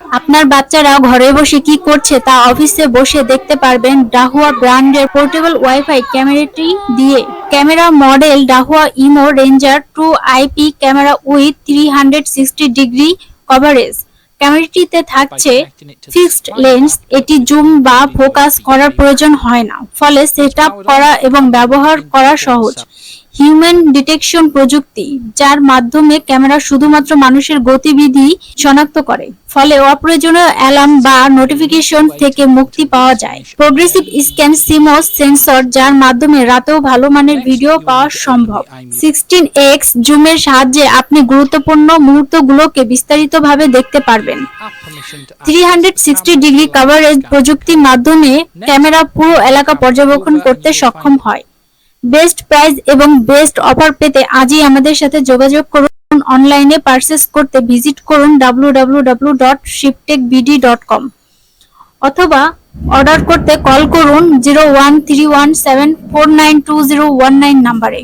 আপনার বাচ্চারা ঘরে বসে কি করছে তা অফিসে বসে দেখতে পারবেন ডাহুয়া ব্র্যান্ডের পোর্টেবল ওয়াইফাই ক্যামেরাটি দিয়ে। Camera model Dahua Imou Ranger two IP camera with three hundred sixty degree coverage. ক্যামেরাটিতে থাকছে ফিক্সড লেন্স, এটি জুম বা ফোকাস করার প্রয়োজন হয় না, ফলে সেট করা এবং ব্যবহার করা সহজ। হিউম্যান ডিটেকশন প্রযুক্তি, যার মাধ্যমে ক্যামেরা শুধুমাত্র মানুষের গতিবিধি শনাক্ত করে, ফলে অপ্রয়োজনীয় অ্যালার্ম বা নোটিফিকেশন থেকে মুক্তি পাওয়া যায়। প্রোগ্রেসিভ স্ক্যান সিমোস সেন্সর যার মাধ্যমে রাতেও ভালো মানের ভিডিও পাওয়া সম্ভব। সিক্সটিন এক্স জুমের সাহায্যে আপনি গুরুত্বপূর্ণ মুহূর্তগুলোকে বিস্তারিতভাবে দেখতে পারবেন। Three hundred sixty degree coverage প্রযুক্তির মাধ্যমে ক্যামেরা পুরো এলাকা পর্যবেক্ষণ করতে সক্ষম হয়। বেস্ট প্রাইস এবং বেস্ট অফার পেতে আজই আমাদের সাথে যোগাযোগ করুন অনলাইনে পারচেস করতে ভিজিট করুন www.shiptechbd.com অথবা অর্ডার করতে কল করুন zero one three one seven four nine two zero one nine নাম্বারে।